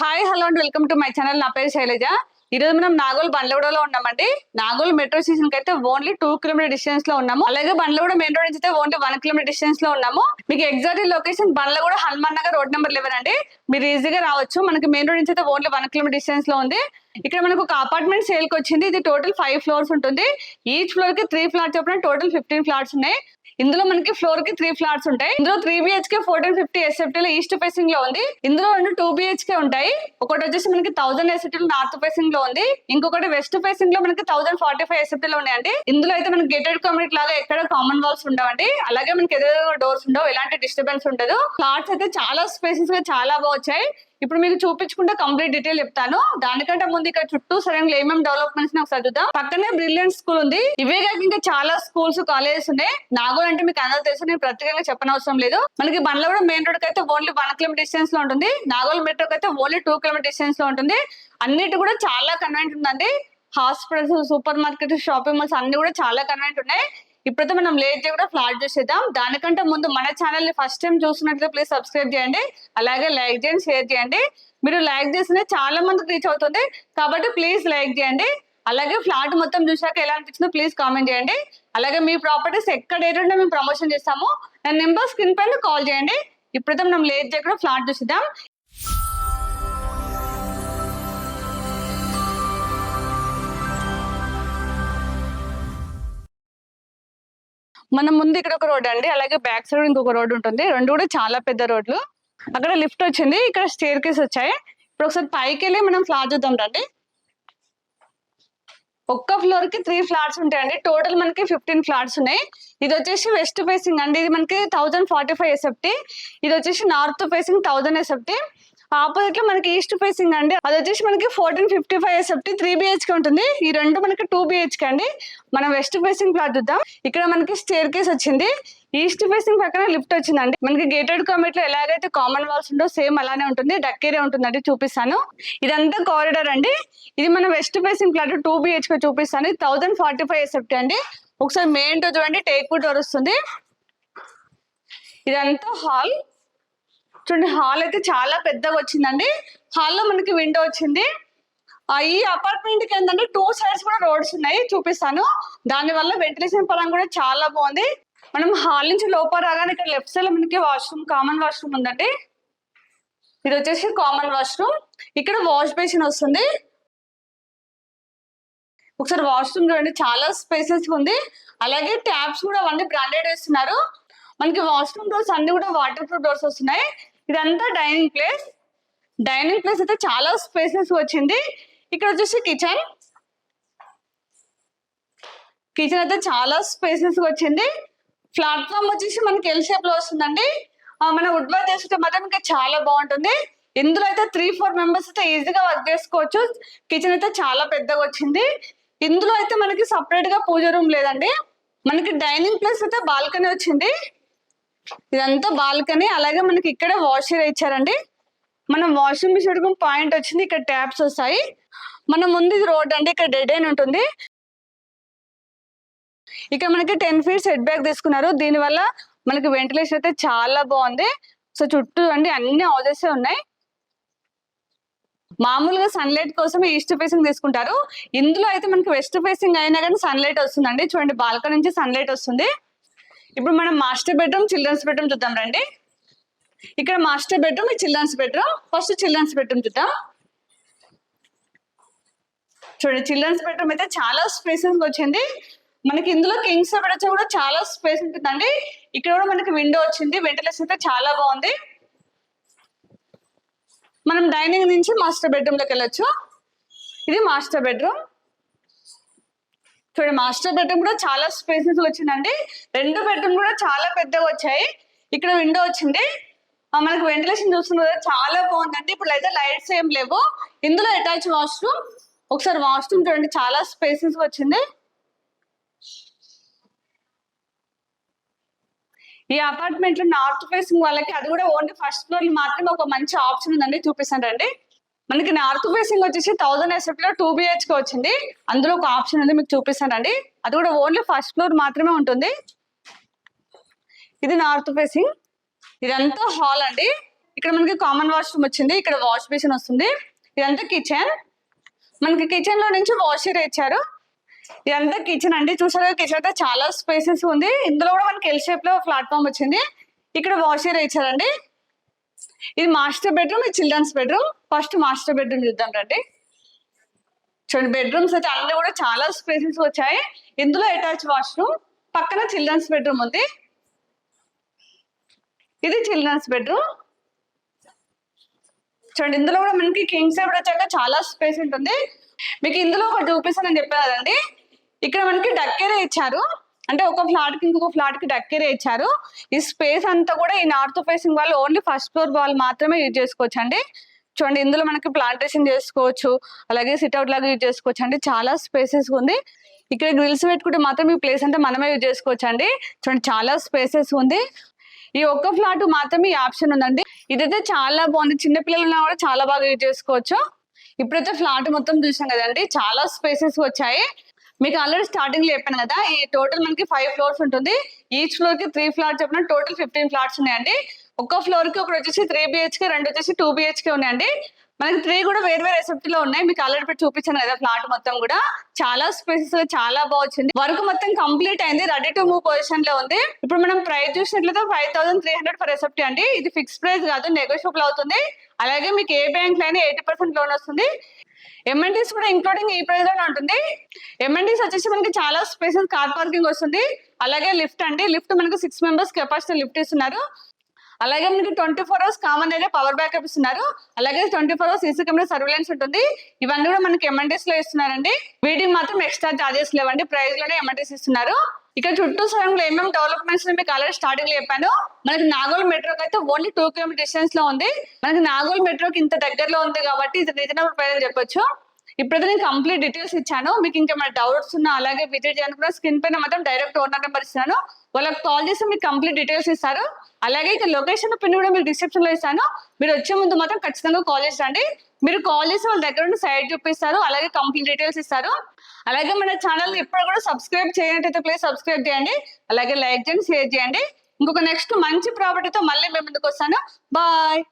Hi hello and welcome to my channel నా పేరు శైలజ. ఈ రోజు మనం నాగోల్ బండ్లగూడలో ఉన్నామండి. నాగోల్ మెట్రో స్టేషన్కి అయితే ఓన్లీ టూ కిలోమీటర్ డిస్టెన్స్లో ఉన్నాము. అలాగే బండ్లగూడ మెయిన్ రోడ్ నుంచి అయితే ఓన్లీ వన్ కిలోమీటర్ డిస్టెన్స్లో ఉన్నాము. మీకు exact location Bandlaguda Hanuman Nagar road number eleven అండి. మీరు ఈజీగా రావచ్చు. మనకి మెయిన్ రోడ్ నుంచి అయితే ఓన్లీ వన్ కిలోమీటర్ డిస్టెన్స్లో ఉంది. ఇక్కడ మనకు ఒక అపార్ట్మెంట్ సేల్కి వచ్చింది ఇది టోటల్ ఫైవ్ ఫ్లోర్స్ ఉంటుంది. ఈచ్ ఫ్లోర్కి త్రీ ఫ్లాట్స్ చొప్పున టోటల్ ఫిఫ్టీన్ ఫ్లాట్స్ ఉన్నాయి. ఇందులో మనకి ఫ్లోర్కి త్రీ ఫ్లాట్స్ ఉంటాయి. ఇందులో three BHK fourteen fifty SFT లో ఈస్ట్ ఫేసింగ్లో ఉంది. ఇందులో రెండు టూ బిహెచ్కే ఉంటాయి. ఒకటి వచ్చేసి మనకి థౌసండ్ ఎస్ఎఫ్టీ నార్త్ ఫేసింగ్లో ఉంది. ఇంకొకటి వెస్ట్ ఫేసింగ్లో మనకి థౌసండ్ ఫార్టీ ఫైవ్ ఎస్ఎఫ్టీ లో ఉన్నాయండి. ఇందులో అయితే మనకి గేటెడ్ కమ్యూనిటీ లాగా ఎక్కడ కామన్ వాల్స్ ఉండవండి. అలాగే మనకి ఎదురు డోర్స్ ఉండవు. ఎలాంటి డిస్టర్బెన్స్ ఉండదు. ఫ్లాట్స్ అయితే చాలా స్పేసెస్గా చాలా బాగా వచ్చాయి. ఇప్పుడు మీకు చూపించుకుంటే కంప్లీట్ డీటెయిల్ చెప్తాను. దానికంటే ముందు ఇక్కడ చుట్టూ సరైన ఏమేమి డెవలప్మెంట్స్ ఒకసారి చూద్దాం. పక్కనే బ్రిలియంట్ స్కూల్ ఉంది. ఇవే కాక ఇంకా చాలా స్కూల్స్ కాలేజెస్ ఉన్నాయి. నాగోల్ అంటే మీకు అందరూ తెలుసు నేను ప్రత్యేకంగా చెప్పనవసరం లేదు. మనకి బండ్లగూడ మెయిన్ రోడ్ అయితే ఓన్లీ వన్ కిలోమీటర్ డిస్టెన్స్లో ఉంటుంది. నాగోల్ మెట్రోకి అయితే ఓన్లీ టూ కిలోమీటర్ డిస్టెన్స్లో ఉంటుంది. అన్నిటి కూడా చాలా కన్వెంట్ ఉందండి. Hospitals super market shopping malls అన్ని కూడా చాలా కన్వెంట్ ఉన్నాయి. ఇప్పుడైతే మనం లేట్ కూడా ఫ్లాట్ చేసేద్దాం. దానికంటే ముందు మన ఛానల్ని ఫస్ట్ టైం చూస్తున్నట్లయితే ప్లీజ్ సబ్స్క్రైబ్ చేయండి. అలాగే లైక్ చేయండి షేర్ చేయండి. మీరు లైక్ చేస్తే చాలా మందికి రీచ్ అవుతుంది. కాబట్టి ప్లీజ్ లైక్ చేయండి. అలాగే ఫ్లాట్ మొత్తం చూసాక ఎలా అనిపించిందో ప్లీజ్ కామెంట్ చేయండి. అలాగే మీ ప్రాపర్టీస్ ఎక్కడ ఏంటంటే మేము ప్రమోషన్ చేస్తాము నా నెంబర్ స్క్రీన్ పైన కాల్ చేయండి. ఇప్పుడైతే మనం లేట్ చేయకుండా ఫ్లాట్ చూసిద్దాం. మన ముందు ఇక్కడ ఒక రోడ్ అండి అలాగే బ్యాక్ సైడ్ ఇంకొక రోడ్ ఉంటుంది. రెండు కూడా చాలా పెద్ద రోడ్లు. అక్కడ లిఫ్ట్ వచ్చింది ఇక్కడ స్టేర్ కేస్ వచ్చాయి. ఇప్పుడు ఒకసారి పైకి వెళ్ళి మనం ఫ్లాట్ చూద్దాం రండి. ఒక్క ఫ్లోర్కి త్రీ ఫ్లాట్స్ ఉంటాయండి. టోటల్ మనకి ఫిఫ్టీన్ ఫ్లాట్స్ ఉన్నాయి. ఇది వచ్చేసి వెస్ట్ ఫేసింగ్ అండి. ఇది మనకి థౌజండ్ ఫార్టీ ఫైవ్ ఎస్ఎఫ్టీ ఇది వచ్చేసి నార్త్ ఫేసింగ్ థౌజండ్ ఎస్ఎఫ్టీ ఆపోజిట్లో మనకి ఈస్ట్ ఫేసింగ్ అండి. అది వచ్చేసి మనకి fourteen fifty five SFT three BHK ఉంటుంది. ఈ రెండు మనకి టూ బిహెచ్కే అండి. మనం వెస్ట్ ఫేసింగ్ ఫ్లాట్ చూద్దాం. ఇక్కడ మనకి స్టేర్ కేస్ వచ్చింది. ఈస్ట్ ఫేసింగ్ పక్కన లిఫ్ట్ వచ్చిందండి. మనకి గేటెడ్ కమిట్లో ఎలాగైతే కామన్ వాల్స్ ఉండో సేమ్ అలానే ఉంటుంది. డక్కేరే ఉంటుందండి చూపిస్తాను. ఇదంతా కారిడార్ అండి. ఇది మన west facing flat two BHK చూపిస్తాను. థౌసండ్ ఫార్టీ ఫైవ్ ఎస్ఎఫ్టీ అండి. ఒకసారి మెయిన్ డోర్ చూడండి. టేక్ వుడ్ డోర్ వస్తుంది. ఇదంతా హాల్ చూడండి హాల్ అయితే చాలా పెద్దగా వచ్చిందండి. హాల్లో మనకి విండో వచ్చింది. ఈ అపార్ట్మెంట్కి ఏంటంటే టూ సైడ్స్ కూడా రోడ్స్ ఉన్నాయి చూపిస్తాను. దాని వల్ల వెంటిలేషన్ పరంగా కూడా చాలా బాగుంది. మనం హాల్ నుంచి లోపల రాగానే ఇక్కడ లెఫ్ట్ సైడ్లో మనకి వాష్రూమ్ కామన్ వాష్రూమ్ ఉందండి. ఇది వచ్చేసి కామన్ వాష్రూమ్ ఇక్కడ వాష్ బేసిన్ వస్తుంది. ఒకసారి వాష్రూమ్ చూడండి చాలా స్పేసెస్ ఉంది. అలాగే ట్యాప్స్ కూడా అవన్నీ బ్రాండెడ్ వేస్తున్నారు. మనకి వాష్రూమ్ డోర్స్ అన్ని కూడా వాటర్ ప్రూఫ్ డోర్స్ వస్తున్నాయి. ఇదంతా డైనింగ్ ప్లేస్. డైనింగ్ ప్లేస్ అయితే చాలా స్పేసెస్ వచ్చింది. ఇక్కడ వచ్చేసి కిచెన్. కిచెన్ అయితే చాలా స్పేసెస్ వచ్చింది. ప్లాట్ఫామ్ వచ్చేసి మనకి ఎల్ షేప్లో వస్తుందండి. మన వుడ్ వర్క్ చేసుకుంటే మాత్రం ఇంకా చాలా బాగుంటుంది. ఇందులో అయితే త్రీ ఫోర్ మెంబర్స్ అయితే ఈజీగా వర్క్ చేసుకోవచ్చు. కిచెన్ అయితే చాలా పెద్దగా వచ్చింది. ఇందులో అయితే మనకి సపరేట్గా పూజ రూమ్ లేదండి. మనకి డైనింగ్ ప్లేస్ అయితే బాల్కనీ వచ్చింది. ఇదంతా బాల్కనీ. అలాగే మనకి ఇక్కడే వాషర్ ఇచ్చారండి. మనం వాషింగ్ మిషన్ పెట్టుకుని పాయింట్ వచ్చింది. ఇక్కడ ట్యాప్స్ వస్తాయి. మన ముందు ఇది రోడ్ అండి. ఇక్కడ డెడ్ అయిన ఉంటుంది. ఇక్కడ మనకి టెన్ ఫీట్ సెట్ బ్యాక్ తీసుకున్నారు. దీనివల్ల మనకి వెంటిలేషన్ అయితే చాలా బాగుంది. సో చుట్టూ అండి అన్ని హౌజెస్ ఉన్నాయి. మామూలుగా సన్లైట్ కోసం ఈస్ట్ ఫేసింగ్ తీసుకుంటారు. ఇందులో అయితే మనకి వెస్ట్ ఫేసింగ్ అయినా కానీ సన్లైట్ వస్తుందండి. చూడండి బాల్కనీ నుంచి సన్లైట్ వస్తుంది. ఇప్పుడు మనం మాస్టర్ బెడ్రూమ్ చిల్డ్రన్స్ బెడ్రూమ్ చూద్దాం రండి. ఇక్కడ master bedroom children's bedroom. First children's bedroom చూద్దాం. చూడండి చిల్డ్రన్స్ బెడ్రూమ్ అయితే చాలా స్పేసెస్ వచ్చింది. మనకి ఇందులో కింగ్స్ బెడ్ కూడా చాలా స్పేస్ ఉంటుందండి. ఇక్కడ కూడా మనకి విండో వచ్చింది. వెంటిలేషన్ అయితే చాలా బాగుంది. మనం డైనింగ్ నుంచి మాస్టర్ బెడ్రూమ్లోకి వెళ్ళొచ్చు. ఇది మాస్టర్ బెడ్రూమ్. చూడండి మాస్టర్ బెడ్రూమ్ కూడా చాలా స్పేసెస్ వచ్చిందండి. రెండు బెడ్రూమ్ కూడా చాలా పెద్దగా వచ్చాయి. ఇక్కడ విండో వచ్చింది. మనకు వెంటిలేషన్ చూస్తున్నారు కదా చాలా బాగుందండి. ఇప్పుడు అయితే లైట్స్ ఏం లేవు. ఇందులో అటాచ్ వాష్రూమ్. ఒకసారి వాష్రూమ్ చూడండి చాలా స్పేసెస్ వచ్చింది. ఈ అపార్ట్మెంట్లో నార్త్ ఫేసింగ్ వాళ్ళకి అది కూడా ఓన్లీ ఫస్ట్ ఫ్లోర్ మాత్రమే ఒక మంచి ఆప్షన్ ఉందండి. చూపిస్తాను రండి. మనకి నార్త్ ఫేసింగ్ వచ్చేసి థౌసండ్ ఎస్ఎఫ్లో టూ బిహెచ్కే వచ్చింది. అందులో ఒక ఆప్షన్ ఉంది మీకు చూపిస్తానండి. అది కూడా ఓన్లీ ఫస్ట్ ఫ్లోర్ మాత్రమే ఉంటుంది. ఇది నార్త్ ఫేసింగ్. ఇదంతా హాల్ అండి. ఇక్కడ మనకి కామన్ వాష్రూమ్ వచ్చింది. ఇక్కడ వాష్ బేసిన్ వస్తుంది. ఇదంతా కిచెన్. మనకి కిచెన్లో నుంచి వాష్ ఇచ్చారు. ఇదంతా కిచెన్ అండి. చూసారు కిచెన్ అయితే చాలా స్పేసెస్ ఉంది. ఇందులో కూడా మనకి ఎల్ షేప్లో ప్లాట్ఫామ్ వచ్చింది. ఇక్కడ వాష్ ఇచ్చారండి. ఇది మాస్టర్ బెడ్రూమ్ ఇది children's bedroom first master bedroom చూద్దాం రండి. చూడండి బెడ్రూమ్స్ అయితే అన్ని కూడా చాలా స్పేసెస్ వచ్చాయి. ఇందులో అటాచ్ వాష్రూమ్ పక్కన చిల్డ్రన్స్ బెడ్రూమ్ ఉంది. ఇది చిల్డ్రన్స్ బెడ్రూమ్ చూడండి ఇందులో కూడా మనకి కింగ్ సైడ్ వచ్చాక చాలా స్పేస్ ఉంటుంది. మీకు ఇందులో ఒక టూ పీస్ అని చెప్పారు కదండి. ఇక్కడ మనకి డక్కేరే ఇచ్చారు. అంటే ఒక ఫ్లాట్కి ఇంకొక ఫ్లాట్కి డక్కేరే ఇచ్చారు ఈ స్పేస్ అంతా కూడా ఈ నార్త్ ఫేసింగ్ వాళ్ళు ఓన్లీ ఫస్ట్ ఫ్లోర్ వాళ్ళు మాత్రమే యూజ్ చేసుకోవచ్చు అండి చూడండి ఇందులో మనకి ప్లాంటేషన్ చేసుకోవచ్చు అలాగే సిట్అవుట్ లాగా యూజ్ చేసుకోవచ్చు అండి చాలా స్పేసెస్ ఉంది. ఇక్కడ గ్రిల్స్ పెట్టుకుంటే మాత్రం ఈ ప్లేస్ అంతా మనమే యూజ్ చేసుకోవచ్చు అండి చూడండి చాలా స్పేసెస్ ఉంది. ఈ ఒక్క ఫ్లాట్ మాత్రమే ఈ ఆప్షన్ ఉందండి. ఇదైతే చాలా బాగుంది. చిన్న పిల్లలు ఉన్నా కూడా చాలా బాగా యూజ్ చేసుకోవచ్చు. ఇప్పుడైతే ఫ్లాట్ మొత్తం చూసాం కదండి చాలా స్పేసెస్ వచ్చాయి. మీకు ఆల్రెడీ స్టార్టింగ్లో చెప్పాను కదా ఈ టోటల్ మనకి ఫైవ్ ఫ్లోర్స్ ఉంటుంది. ఈచ్ ఫ్లోర్కి త్రీ ఫ్లాట్స్ చెప్పిన టోటల్ ఫిఫ్టీన్ ఫ్లాట్స్ ఉన్నాయండి. ఒక్క ఫ్లోర్కి ఒకటి వచ్చేసి త్రీ బిహెచ్కే రెండు వచ్చేసి టూ బిహెచ్కే ఉన్నాయండి. మనకి త్రీ కూడా వేరు వేరే రెసిప్ట్లో ఉన్నాయి. మీకు ఆల్రెడీ పెట్టి చూపించాను కదా ఫ్లాట్ మొత్తం కూడా. చాలా స్పేసెస్ చాలా బాగా వచ్చింది వర్క్ మొత్తం కంప్లీట్ అయింది. రెడీ టు మూవ్ పొజిషన్లో ఉంది. ఇప్పుడు మనం ప్రైస్ చూసినట్లయితే five thousand three hundred for receipt అండి. ఇది ఫిక్స్ ప్రైస్ కాదు నెగోషియబుల్ అవుతుంది. అలాగే మీకు ఏ బ్యాంక్లో అయినా ఎయిటీ పర్సెంట్ లోన్ వస్తుంది. ఎంఎన్టీస్ కూడా ఇంక్లూడింగ్ ఈ ప్రైస్లోనే ఉంటుంది. ఎంఎన్టీస్ వచ్చేసి మనకి చాలా స్పేసెస్ కార్ పార్కింగ్ వస్తుంది. అలాగే లిఫ్ట్ అండి. లిఫ్ట్ మనకి సిక్స్ మెంబర్స్ కెపాసిటీ లిఫ్ట్ ఇస్తున్నారు. అలాగే మనకి ట్వంటీ ఫోర్ అవర్స్ కామన్ అయితే పవర్ బ్యాకప్ ఇస్తున్నారు. అలాగే twenty four hours CC camera surveillance ఉంటుంది. ఇవన్నీ కూడా మనకి ఎంఎన్టీస్లో ఇస్తున్నారండి. వీటికి మాత్రం ఎక్స్ట్రా చార్జెస్ లేవండి. ప్రైస్లోనే ఎంఎన్టీస్ ఇస్తున్నారు. ఇక్కడ చుట్టూ సరంలో ఏమేమి డెవలప్మెంట్స్ మీకు ఆల్రెడీ స్టార్టింగ్లో చెప్పాను. మనకి నాగోల్ మెట్రోకి అయితే ఓన్లీ టూ కిలోమీటర్ డిస్టెన్స్లో ఉంది. మనకి నాగోల్ మెట్రోకి ఇంత దగ్గరలో ఉంది కాబట్టి ఇది రీజనబుల్ ప్రైస్ అని చెప్పొచ్చు. ఇప్పుడైతే నేను కంప్లీట్ డీటెయిల్స్ ఇచ్చాను. మీకు ఇంకా మన డౌట్స్ ఉన్నా అలాగే విజిట్ చేయాలనుకున్న స్క్రీన్ పైన మాత్రం డైరెక్ట్ ఓనర్ నెంబర్ ఇస్తాను వాళ్ళకి కాల్ చేసి మీకు కంప్లీట్ డీటెయిల్స్ ఇస్తారు. అలాగే ఇక లొకేషన్ పిన్ కూడా మీరు డిస్క్రిప్షన్లో ఇస్తాను. మీరు వచ్చే ముందు మాత్రం ఖచ్చితంగా కాల్ చేసి రండి. మీరు కాల్ చేసి వాళ్ళ దగ్గర నుండి సైడ్ చూపిస్తారు. అలాగే కంప్లీట్ డీటెయిల్స్ ఇస్తారు. అలాగే మన ఛానల్ ఇప్పుడు కూడా సబ్స్క్రైబ్ చేయనట్టయితే ప్లీజ్ సబ్స్క్రైబ్ చేయండి. అలాగే లైక్ చేయండి షేర్ చేయండి. ఇంకొక నెక్స్ట్ మంచి ప్రాపర్టీతో మళ్ళీ మేము ముందుకు వస్తాను. బాయ్